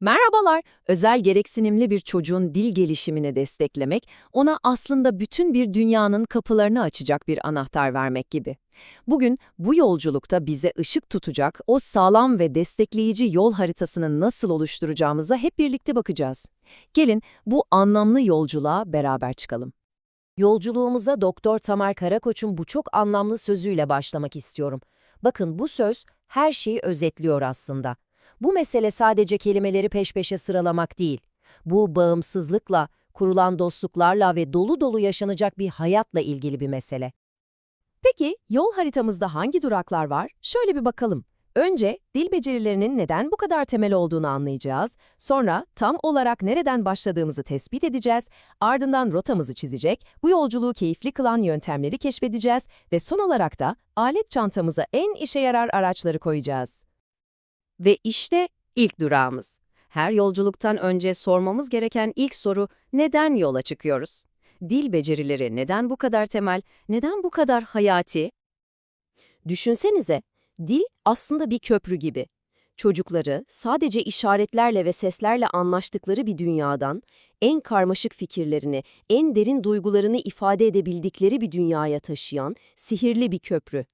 Merhabalar. Özel gereksinimli bir çocuğun dil gelişimini desteklemek, ona aslında bütün bir dünyanın kapılarını açacak bir anahtar vermek gibi. Bugün bu yolculukta bize ışık tutacak o sağlam ve destekleyici yol haritasını nasıl oluşturacağımıza hep birlikte bakacağız. Gelin bu anlamlı yolculuğa beraber çıkalım. Yolculuğumuza Doktor Tamer Karakoç'un bu çok anlamlı sözüyle başlamak istiyorum. Bakın bu söz her şeyi özetliyor aslında. Bu mesele sadece kelimeleri peş peşe sıralamak değil. Bu bağımsızlıkla, kurulan dostluklarla ve dolu dolu yaşanacak bir hayatla ilgili bir mesele. Peki yol haritamızda hangi duraklar var? Şöyle bir bakalım. Önce dil becerilerinin neden bu kadar temel olduğunu anlayacağız. Sonra tam olarak nereden başladığımızı tespit edeceğiz. Ardından rotamızı çizecek, bu yolculuğu keyifli kılan yöntemleri keşfedeceğiz ve son olarak da alet çantamıza en işe yarar araçları koyacağız. Ve işte ilk durağımız. Her yolculuktan önce sormamız gereken ilk soru neden yola çıkıyoruz? Dil becerileri neden bu kadar temel, neden bu kadar hayati? Düşünsenize, dil aslında bir köprü gibi. Çocukları sadece işaretlerle ve seslerle anlaştıkları bir dünyadan, en karmaşık fikirlerini, en derin duygularını ifade edebildikleri bir dünyaya taşıyan sihirli bir köprü.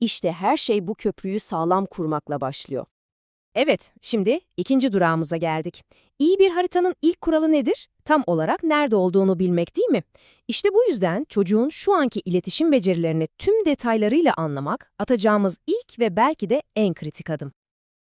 İşte her şey bu köprüyü sağlam kurmakla başlıyor. Evet, şimdi ikinci durağımıza geldik. İyi bir haritanın ilk kuralı nedir? Tam olarak nerede olduğunu bilmek değil mi? İşte bu yüzden çocuğun şu anki iletişim becerilerini tüm detaylarıyla anlamak atacağımız ilk ve belki de en kritik adım.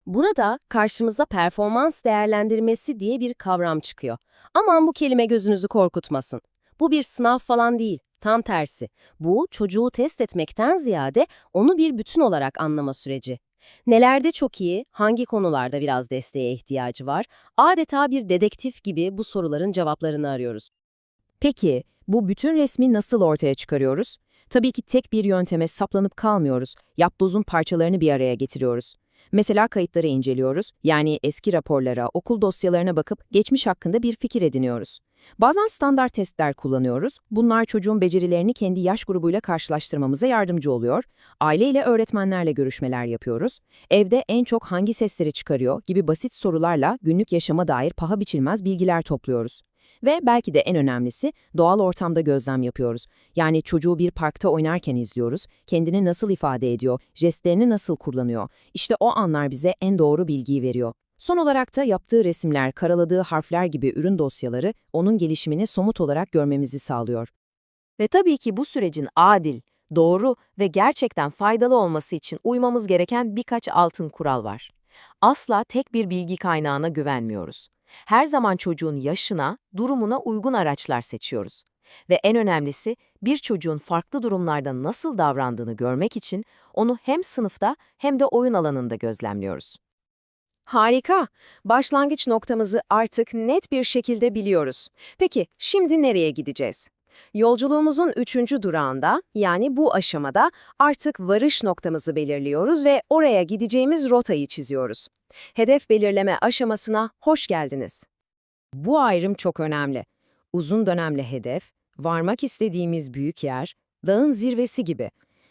Burada karşımıza performans değerlendirmesi diye bir kavram çıkıyor. Aman bu kelime gözünüzü korkutmasın. Bu bir sınav falan değil, tam tersi. Bu çocuğu test etmekten ziyade onu bir bütün olarak anlama süreci. Nelerde çok iyi, hangi konularda biraz desteğe ihtiyacı var, adeta bir dedektif gibi bu soruların cevaplarını arıyoruz. Peki, bu bütün resmi nasıl ortaya çıkarıyoruz? Tabii ki tek bir yönteme saplanıp kalmıyoruz. Yapbozun parçalarını bir araya getiriyoruz. Mesela kayıtları inceliyoruz, yani eski raporlara, okul dosyalarına bakıp geçmiş hakkında bir fikir ediniyoruz. Bazen standart testler kullanıyoruz. Bunlar çocuğun becerilerini kendi yaş grubuyla karşılaştırmamıza yardımcı oluyor. Aileyle öğretmenlerle görüşmeler yapıyoruz. Evde en çok hangi sesleri çıkarıyor gibi basit sorularla günlük yaşama dair paha biçilmez bilgiler topluyoruz. Ve belki de en önemlisi doğal ortamda gözlem yapıyoruz. Yani çocuğu bir parkta oynarken izliyoruz, kendini nasıl ifade ediyor, jestlerini nasıl kullanıyor. İşte o anlar bize en doğru bilgiyi veriyor. Son olarak da yaptığı resimler, karaladığı harfler gibi ürün dosyaları onun gelişimini somut olarak görmemizi sağlıyor. Ve tabii ki bu sürecin adil, doğru ve gerçekten faydalı olması için uymamız gereken birkaç altın kural var. Asla tek bir bilgi kaynağına güvenmiyoruz. Her zaman çocuğun yaşına, durumuna uygun araçlar seçiyoruz. Ve en önemlisi bir çocuğun farklı durumlarda nasıl davrandığını görmek için onu hem sınıfta hem de oyun alanında gözlemliyoruz. Harika! Başlangıç noktamızı artık net bir şekilde biliyoruz. Peki, şimdi nereye gideceğiz? Yolculuğumuzun üçüncü durağında, yani bu aşamada artık varış noktamızı belirliyoruz ve oraya gideceğimiz rotayı çiziyoruz. Hedef belirleme aşamasına hoş geldiniz. Bu ayrım çok önemli. Uzun dönemli hedef, varmak istediğimiz büyük yer, dağın zirvesi gibi.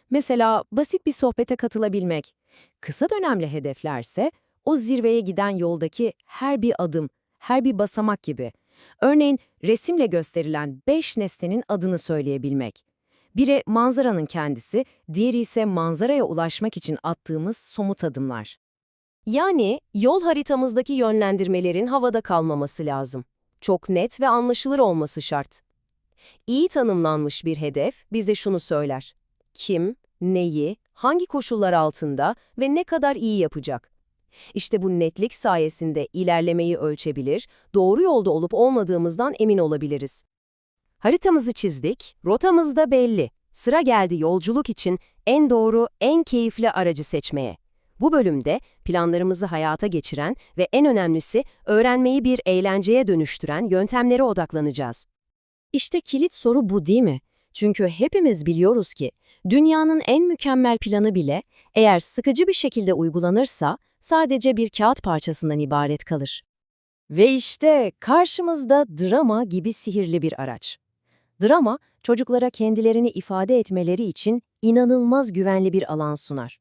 Mesela basit bir sohbete katılabilmek. Kısa dönemli hedeflerse, o zirveye giden yoldaki her bir adım, her bir basamak gibi. Örneğin resimle gösterilen beş nesnenin adını söyleyebilmek. Biri manzaranın kendisi, diğeri ise manzaraya ulaşmak için attığımız somut adımlar. Yani yol haritamızdaki yönlendirmelerin havada kalmaması lazım. Çok net ve anlaşılır olması şart. İyi tanımlanmış bir hedef bize şunu söyler. Kim, neyi, hangi koşullar altında ve ne kadar iyi yapacak? İşte bu netlik sayesinde ilerlemeyi ölçebilir, doğru yolda olup olmadığımızdan emin olabiliriz. Haritamızı çizdik, rotamız da belli. Sıra geldi yolculuk için en doğru, en keyifli aracı seçmeye. Bu bölümde planlarımızı hayata geçiren ve en önemlisi öğrenmeyi bir eğlenceye dönüştüren yöntemlere odaklanacağız. İşte kilit soru bu değil mi? Çünkü hepimiz biliyoruz ki dünyanın en mükemmel planı bile eğer sıkıcı bir şekilde uygulanırsa sadece bir kağıt parçasından ibaret kalır. Ve işte karşımızda drama gibi sihirli bir araç. Drama, çocuklara kendilerini ifade etmeleri için inanılmaz güvenli bir alan sunar.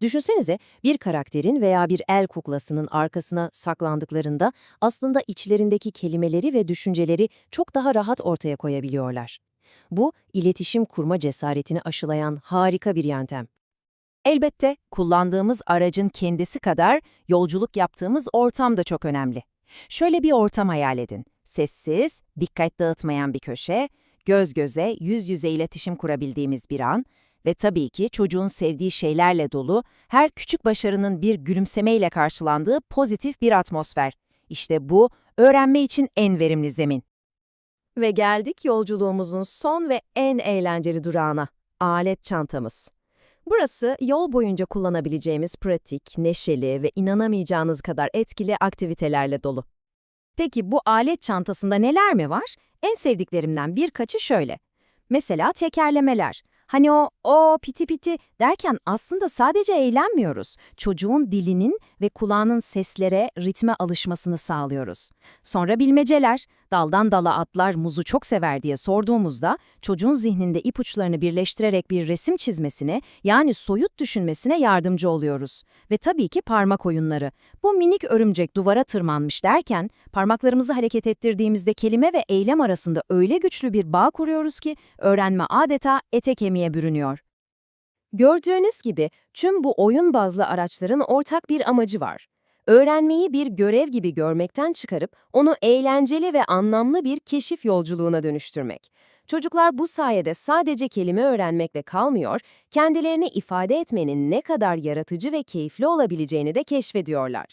Düşünsenize bir karakterin veya bir el kuklasının arkasına saklandıklarında aslında içlerindeki kelimeleri ve düşünceleri çok daha rahat ortaya koyabiliyorlar. Bu, iletişim kurma cesaretini aşılayan harika bir yöntem. Elbette kullandığımız aracın kendisi kadar yolculuk yaptığımız ortam da çok önemli. Şöyle bir ortam hayal edin. Sessiz, dikkat dağıtmayan bir köşe, göz göze, yüz yüze iletişim kurabildiğimiz bir an ve tabii ki çocuğun sevdiği şeylerle dolu, her küçük başarının bir gülümsemeyle karşılandığı pozitif bir atmosfer. İşte bu, öğrenme için en verimli zemin. Ve geldik yolculuğumuzun son ve en eğlenceli durağına, alet çantamız. Burası yol boyunca kullanabileceğimiz pratik, neşeli ve inanamayacağınız kadar etkili aktivitelerle dolu. Peki bu alet çantasında neler mi var? En sevdiklerimden birkaçı şöyle. Mesela tekerlemeler. Hani o o piti piti derken aslında sadece eğlenmiyoruz. Çocuğun dilinin ve kulağının seslere, ritme alışmasını sağlıyoruz. Sonra bilmeceler. Daldan dala atlar muzu çok sever diye sorduğumuzda çocuğun zihninde ipuçlarını birleştirerek bir resim çizmesine yani soyut düşünmesine yardımcı oluyoruz. Ve tabii ki parmak oyunları. Bu minik örümcek duvara tırmanmış derken parmaklarımızı hareket ettirdiğimizde kelime ve eylem arasında öyle güçlü bir bağ kuruyoruz ki öğrenme adeta ete kemiğe bürünüyor. Gördüğünüz gibi tüm bu oyun bazlı araçların ortak bir amacı var. Öğrenmeyi bir görev gibi görmekten çıkarıp onu eğlenceli ve anlamlı bir keşif yolculuğuna dönüştürmek. Çocuklar bu sayede sadece kelime öğrenmekle kalmıyor, kendilerini ifade etmenin ne kadar yaratıcı ve keyifli olabileceğini de keşfediyorlar.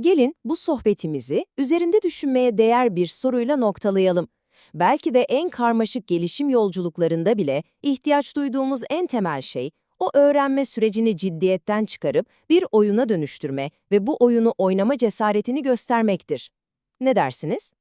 Gelin bu sohbetimizi üzerinde düşünmeye değer bir soruyla noktalayalım. Belki de en karmaşık gelişim yolculuklarında bile ihtiyaç duyduğumuz en temel şey, o öğrenme sürecini ciddiyetten çıkarıp bir oyuna dönüştürme ve bu oyunu oynama cesaretini göstermektir. Ne dersiniz?